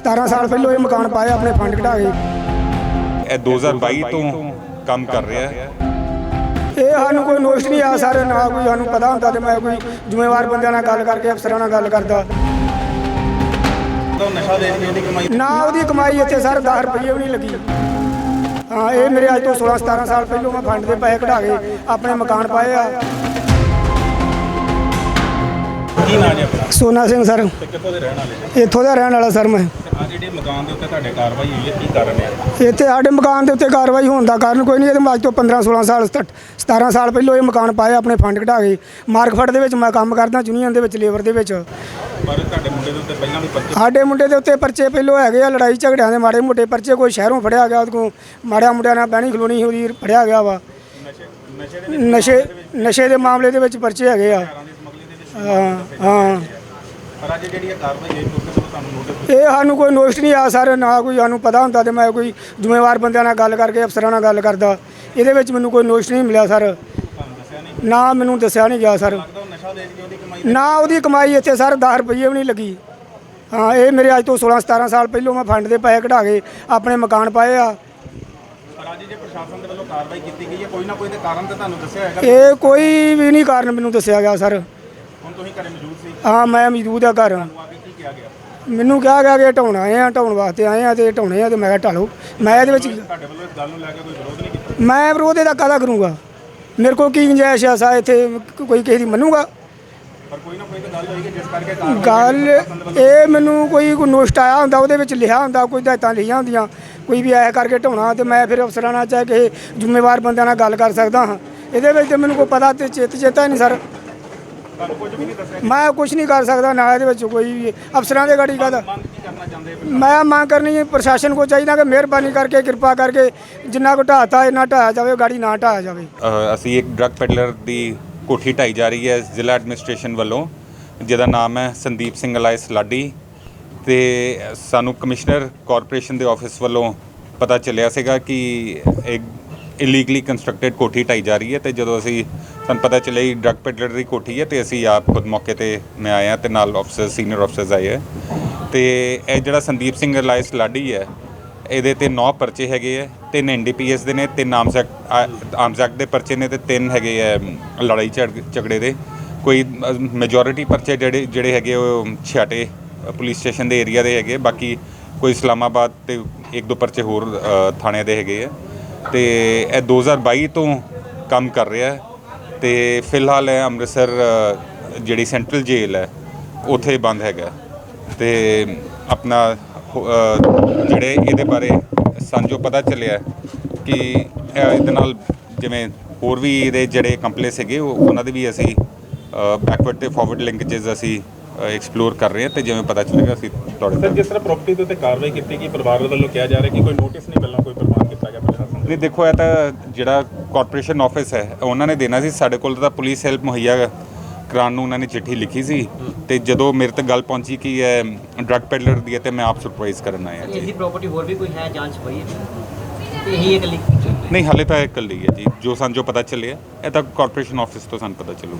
17 ਸਾਲ ਪਹਿਲਾਂ ਇਹ ਮਕਾਨ ਪਾਇਆ ਆਪਣੇ ਫੰਡ ਕਢਾ ਕੇ। ਇਹ 2022 ਤੋਂ ਕੰਮ ਕਰ ਰਿਹਾ ਹੈ। ਇਹ ਸਾਨੂੰ ਕੋਈ ਨੋਟਿਸ ਨਹੀਂ ਆ ਸਰ ਨਾ ਕੋਈ ਸਾਨੂੰ ਪਤਾ ਹੁੰਦਾ ਤੇ ਮੈਂ ਕੋਈ ਜ਼ਿੰਮੇਵਾਰ ਬੰਦਿਆਂ ਨਾਲ ਗੱਲ ਕਰਕੇ ਅਫਸਰਾਂ ਨਾਲ ਗੱਲ ਕਰਦਾ। ਤਾਂ ਨਸ਼ਾ ਵੇਚ ਕੇ ਉਹਦੀ ਕਮਾਈ ਨਾ ਉਹਦੀ ਕਮਾਈ ਇੱਥੇ ਸਰ 10 ਰੁਪਏ ਵੀ ਨਹੀਂ ਲੱਗੀ। ਹਾਂ ਇਹ ਮੇਰੇ ਅੱਜ ਤੋਂ 16 17 ਸਾਲ ਪਹਿਲਾਂ ਮੈਂ ਫੰਡ ਦੇ ਪੈਸੇ ਕਢਾ ਕੇ ਆਪਣੇ ਮਕਾਨ ਪਾਏ ਆ। ਕੀ ਨਾਂ ਜੀ ਆਪਣਾ? ਸੋਨਾ ਸਿੰਘ ਸਰ। ਕਿੱਥੋਂ ਦੇ ਰਹਿਣ ਵਾਲੇ? ਇੱਥੋਂ ਦਾ ਰਹਿਣ ਵਾਲਾ ਸਰ ਮੈਂ। ਜਿਹੜੇ ਮਕਾਨ ਦੇ ਉੱਤੇ ਤੁਹਾਡੇ ਕਾਰਵਾਈ ਹੋਈ ਹੈ ਕੀ ਕਾਰਨ ਹੈ? ਇੱਥੇ ਸਾਡੇ ਮਕਾਨ ਦੇ ਉੱਤੇ ਕਾਰਵਾਈ ਹੋਣ ਦਾ ਕਾਰਨ ਕੋਈ ਨਹੀਂ ਇਹ ਤਾਂ ਅੱਜ ਤੋਂ 15 16 ਸਾਲ 17 ਸਾਲ ਪਹਿਲਾਂ ਇਹ ਮਕਾਨ ਪਾਏ ਆਪਣੇ ਫੰਡ ਕਢਾ ਕੇ। ਮਾਰਕਫਟ ਦੇ ਵਿੱਚ ਮੈਂ ਕੰਮ ਕਰਦਾ ਯੂਨੀਅਨ ਦੇ ਵਿੱਚ ਲੇਬਰ ਦੇ ਵਿੱਚ। ਪਰ ਤੁਹਾਡੇ ਮੁੰਡੇ ਦੇ ਉੱਤੇ ਪਹਿਲਾਂ ਵੀ ਪਰਚੇ ਸਾਡੇ ਮੁੰਡੇ ਦੇ ਉੱਤੇ ਪਰਚੇ ਪਹਿਲੋਂ ਹੈਗੇ ਆ ਲੜਾਈ ਝਗੜਿਆਂ ਦੇ ਮਾੜੇ ਮੋਟੇ ਪਰਚੇ ਕੋਈ ਸ਼ਹਿਰੋਂ ਫੜਿਆ ਗਿਆ ਉਹਦੇ ਮਾੜਿਆਂ ਮੁੰਡਿਆਂ ਨਾਲ ਬਹਿਣੀ ਖਲੋਣੀ ਉਹਦੀ ਫੜਿਆ ਗਿਆ ਵਾ। ਨਸ਼ੇ ਨਸ਼ੇ ਦੇ ਮਾਮਲੇ ਦੇ ਵਿੱਚ ਪਰਚੇ ਹੈਗੇ ਆ। ਹਾਂ ਹਾਂ। ਪਰ ਅੱਜ ਜਿਹੜੀ ਇਹ ਕਾਰਵਾਈ ਹੋਈ ਉਸ ਤੋਂ ਤੁਹਾਨੂੰ ਨੋਟਿਸ ਇਹ ਸਾਨੂੰ ਕੋਈ ਨੋਟਿਸ ਨਹੀਂ ਆ ਸਰ ਨਾ ਕੋਈ ਸਾਨੂੰ ਪਤਾ ਹੁੰਦਾ ਤੇ ਮੈਂ ਕੋਈ ਜ਼ਿੰਮੇਵਾਰ ਬੰਦਿਆਂ ਨਾਲ ਗੱਲ ਕਰਕੇ ਅਫਸਰਾਂ ਨਾਲ ਗੱਲ ਕਰਦਾ। ਇਹਦੇ ਵਿੱਚ ਮੈਨੂੰ ਕੋਈ ਨੋਟਿਸ ਨਹੀਂ ਮਿਲਿਆ ਸਰ। ਤੁਹਾਨੂੰ ਦੱਸਿਆ ਨਹੀਂ? ਨਾ ਮੈਨੂੰ ਦੱਸਿਆ ਨਹੀਂ ਗਿਆ ਸਰ। ਲੱਗਦਾ ਉਹ ਨਸ਼ਾ ਵੇਚ ਕੇ ਉਹਦੀ ਕਮਾਈ ਨਾ ਉਹਦੀ ਕਮਾਈ ਇੱਥੇ ਸਰ 10 ਰੁਪਏ ਵੀ ਨਹੀਂ ਲੱਗੀ। ਹਾਂ ਇਹ ਮੇਰੇ ਅੱਜ ਤੋਂ 16 17 ਸਾਲ ਪਹਿਲਾਂ ਮੈਂ ਫੰਡ ਦੇ ਪੈਸੇ ਕਢਾ ਕੇ ਆਪਣੇ ਮਕਾਨ ਪਾਏ ਆ। ਪਰ ਅੱਜ ਜੇ ਪ੍ਰਸ਼ਾਸਨ ਦੇ ਵੱਲੋਂ ਕਾਰਵਾਈ ਕੀਤੀ ਗਈ ਹੈ ਕੋਈ ਨਾ ਕੋਈ ਤੇ ਕਾਰਨ ਤੇ ਤੁਹਾਨੂੰ ਦੱਸਿਆ ਹੋਏਗਾ ਇਹ ਕੋਈ ਵੀ ਨਹੀਂ ਕਾਰਨ ਮੈਨੂੰ ਦੱਸਿਆ ਗਿਆ ਸਰ। ਹੁਣ ਤੁਸੀਂ ਘਰੇ ਮੌਜੂਦ ਸੀ? ਹਾਂ ਮੈਂ ਮੌਜੂਦ ਆ ਘਰ। ਤੁਹਾਨੂੰ ਆ ਕੇ ਕੀ ਕਿਹਾ ਗਿਆ? ਮੈਨੂੰ ਕਿਹਾ ਗਿਆ ਕਿ ਢਾਉਣ ਆਏ ਆ ਢਾਉਣ ਵਾਸਤੇ ਆਏ ਆ ਤੇ ਢਾਉਣੇ ਆ ਤੇ ਮੈਂ ਕਿਹਾ ਢਾਲੋ। ਮੈਂ ਇਹਦੇ ਵਿੱਚ ਤੁਹਾਡੇ ਵੱਲੋਂ ਇਸ ਗੱਲ ਨੂੰ ਲੈ ਕੇ ਕੋਈ ਵਿਰੋਧ ਨਹੀਂ ਕੀਤਾ? ਮੈਂ ਵਿਰੋਧ ਇਹਦਾ ਕਾਹਦਾ ਕਰੂੰਗਾ? ਮੇਰੇ ਕੋਲ ਕੀ ਗੁੰਜਾਇਸ਼ ਆ? ਸਾ ਇੱਥੇ ਕੋਈ ਕਿਸੇ ਦੀ ਮੰਨੂਗਾ? ਪਰ ਕੋਈ ਨਾ ਕੋਈ ਤਾਂ ਗੱਲ ਹੋਏਗੀ ਜਿਸ ਕਰਕੇ ਕਾਰਵਾਈ ਗੱਲ ਇਹ ਮੈਨੂੰ ਕੋਈ ਕੋਈ ਨੋਸਟ ਆਇਆ ਹੁੰਦਾ ਉਹਦੇ ਵਿੱਚ ਲਿਖਿਆ ਹੁੰਦਾ ਕੋਈ ਹਦਾਇਤਾਂ ਲਿਖੀਆਂ ਹੁੰਦੀਆਂ। ਕੋਈ ਵੀ ਐ ਕਰਕੇ ਢਾਉਣਾ ਤੇ ਮੈਂ ਫਿਰ ਅਫਸਰਾਂ ਨਾਲ ਚਾਹੇ ਕਿਸੇ ਜ਼ਿੰਮੇਵਾਰ ਬੰਦਿਆਂ ਨਾਲ ਗੱਲ ਕਰ ਸਕਦਾ ਹਾਂ। ਇਹਦੇ ਵਿੱਚ ਤੇ ਮੈਨੂੰ ਕੋਈ ਪਤਾ ਤੇ ਚੇਤ ਚੇਤਾ ਹੀ ਨਹੀਂ ਸਰ। ਤੁਹਾਨੂੰ ਕੁਝ ਵੀ ਨਹੀਂ ਦੱਸਿਆ ਮੈਂ ਕੁਝ ਨਹੀਂ ਕਰ ਸਕਦਾ ਨਾ ਇਹਦੇ ਵਿੱਚ ਕੋਈ ਵੀ ਅਫਸਰਾਂ ਦੇ ਗਾੜੀ ਕਾਹਦਾ ਮੰਗ ਕੀ ਕਰਨਾ ਚਾਹੁੰਦੇ ਹੋ? ਮੈਂ ਮੰਗ ਕਰਨੀ ਹੈ ਪ੍ਰਸ਼ਾਸਨ ਕੋ ਚਾਹੀਦਾ ਕਿ ਮਿਹਰਬਾਨੀ ਕਰਕੇ ਕਿਰਪਾ ਕਰਕੇ ਜਿੰਨਾ ਕੋ ਢਾਤਾ ਇੰਨਾ ਢਾਇਆ ਜਾਵੇ ਗਾੜੀ ਨਾ ਢਾਇਆ ਜਾਵੇ। ਅਸੀਂ ਇੱਕ ਡਰੱਗ ਪੈਡਲਰ ਦੀ ਕੋਠੀ ਢਾਈ ਜਾ ਰਹੀ ਹੈ ਜ਼ਿਲ੍ਹਾ ਐਡਮਿਨਿਸਟ੍ਰੇਸ਼ਨ ਵੱਲੋਂ ਜਿਹਦਾ ਨਾਮ ਹੈ ਸੰਦੀਪ ਸਿੰਘ ਅਲਾਇਸ ਲਾਡੀ। ਤੇ ਸਾਨੂੰ ਕਮਿਸ਼ਨਰ ਕਾਰਪੋਰੇਸ਼ਨ ਦੇ ਆਫਿਸ ਵੱਲੋਂ ਪਤਾ ਚੱਲਿਆ ਸੀਗਾ ਕਿ ਇੱਕ ਇਲੀਗਲੀ ਕੰਸਟਰਕਟਡ ਕੋਠੀ ਢਾਈ ਜਾ ਰਹੀ ਹੈ ਤੇ ਜਦੋਂ ਅਸੀਂ ਤੁਹਾਨੂੰ ਪਤਾ ਚੱਲਿਆ ਹੀ ਡਰੱਗ ਪੈਡਲਰ ਦੀ ਕੋਠੀ ਹੈ ਤੇ ਅਸੀਂ ਆਪ ਖੁਦ ਮੌਕੇ ਤੇ ਮੈਂ ਆਇਆ ਤੇ ਨਾਲ ਆਫਸਰ ਸੀਨੀਅਰ ਆਫਸਰਸ ਆਏ ਹੈ ਤੇ ਇਹ ਜਿਹੜਾ ਸੰਦੀਪ ਸਿੰਘ ਅਲਾਇਸ ਲਾਡੀ ਹੈ ਇਹਦੇ ਤੇ 9 ਪਰਚੇ ਹੈਗੇ ਆ ਤਿੰਨ ਐਨਡੀਪੀਐਸ ਦੇ ਨੇ ਤਿੰਨ ਆਰਮਸ ਐਕਟ ਆਰਮਸ ਐਕਟ ਦੇ ਪਰਚੇ ਨੇ ਤੇ ਤਿੰਨ ਹੈਗੇ ਆ ਲੜਾਈ ਝੜ- ਝਗੜੇ ਦੇ। ਕੋਈ ਮੈਜੋਰਿਟੀ ਪਰਚੇ ਜਿਹੜੇ ਜਿਹੜੇ ਹੈਗੇ ਉਹ ਛਿਆਟੇ ਪੁਲਿਸ ਸਟੇਸ਼ਨ ਦੇ ਏਰੀਆ ਦੇ ਹੈਗੇ ਬਾਕੀ ਕੋਈ ਇਸਲਾਮਾਬਾਦ ਤੇ ਇੱਕ ਦੋ ਪਰਚੇ ਹੋਰ ਅ, ਥਾਣਿਆਂ ਦੇ ਹੈਗੇ ਆ। ਤੇ ਇਹ 2022 ਤੋਂ ਕੰਮ ਕਰ ਰਿਹਾ ਹੈ। ਤੇ ਫਿਲਹਾਲ ਇਹ ਅੰਮ੍ਰਿਤਸਰ ਜਿਹੜੀ ਸੈਂਟਰਲ ਜੇਲ੍ਹ ਹੈ ਉੱਥੇ ਬੰਦ ਹੈਗਾ। ਤੇ ਆਪਣਾ ਜਿਹੜੇ ਇਹਦੇ ਬਾਰੇ ਸਾਨੂੰ ਪਤਾ ਚੱਲਿਆ ਕਿ ਇਹ ਇਹਦੇ ਨਾਲ ਜਿਵੇਂ ਹੋਰ ਵੀ ਇਹਦੇ ਜਿਹੜੇ ਕੰਪਲੇਸ ਹੈਗੇ ਉਹ- ਉਹਨਾਂ ਦੇ ਵੀ ਅਸੀਂ ਬੈਕਵਰਡ ਤੇ ਫਾਰਵਰਡ ਲਿੰਕੇजेस ਅਸੀਂ ਐਕਸਪਲੋਰ ਕਰ ਰਹੇ ਹਾਂ ਤੇ ਜਿਵੇਂ ਪਤਾ ਚੱਲੇਗਾ ਅਸੀਂ ਤੁਹਾਡੇ ਸਰ ਜਿਸ ਤਰ੍ਹਾਂ ਪ੍ਰਾਪਰਟੀ ਦੇ ਉੱਤੇ ਕਾਰਵਾਈ ਕੀਤੀ ਗਈ ਪਰਿਵਾਰ ਵੱਲੋਂ ਕਿਹਾ ਜਾ ਰਿਹਾ ਕਿ ਕੋਈ ਨੋਟਿਸ ਨਹੀਂ ਪਹਿਲਾਂ ਕੋਈ ਪ੍ਰਮਾਣ ਕੀਤਾ ਗਿਆ ਨਹੀਂ ਦੇਖੋ ਇਹ ਤਾਂ ਜਿਹੜਾ ਕਾਰਪੋਰੇਸ਼ਨ ਆਫਿਸ ਹੈ ਉਹਨਾਂ ਨੇ ਦੇਣਾ ਸੀ ਸਾਡੇ ਕੋਲ ਤਾਂ ਪੁਲਿਸ ਹੈਲਪ ਮੁਹੱਈਆ ਕਰਾਉਣ ਨੂੰ ਉਹਨਾਂ ਨੇ ਚਿੱਠੀ ਲਿਖੀ ਸੀ। ਤੇ ਜਦੋਂ ਮੇਰੇ ਤੱਕ ਗੱਲ ਪਹੁੰਚੀ ਕਿ ਇਹ ਡਰੱਗ ਪੈਡਲਰ ਦੀ ਹੈ ਤੇ ਮੈਂ ਆਪ ਸਰਪ੍ਰਾਈਜ਼ ਕਰਨ ਆਇਆ ਜੀ। ਇਹੀ ਪ੍ਰਾਪਰਟੀ ਹੋਰ ਵੀ ਕੋਈ ਹੈ ਜਾਂਚ ਹੋਈ ਹੈ ਇਹੀ ਇੱਕ ਲਿਖ ਨਹੀਂ ਹਾਲੇ ਤਾਂ ਇਹ ਇਕੱਲੀ ਹੈ ਜੀ। ਜੋ ਸਾਨੂੰ ਜੋ ਪਤਾ ਚੱਲਿਆ ਇਹ ਤਾਂ ਕਾਰਪੋਰੇਸ਼ਨ ਆਫਿਸ ਤੋਂ ਸਾਨੂੰ ਪਤਾ ਚੱਲੂਗਾ।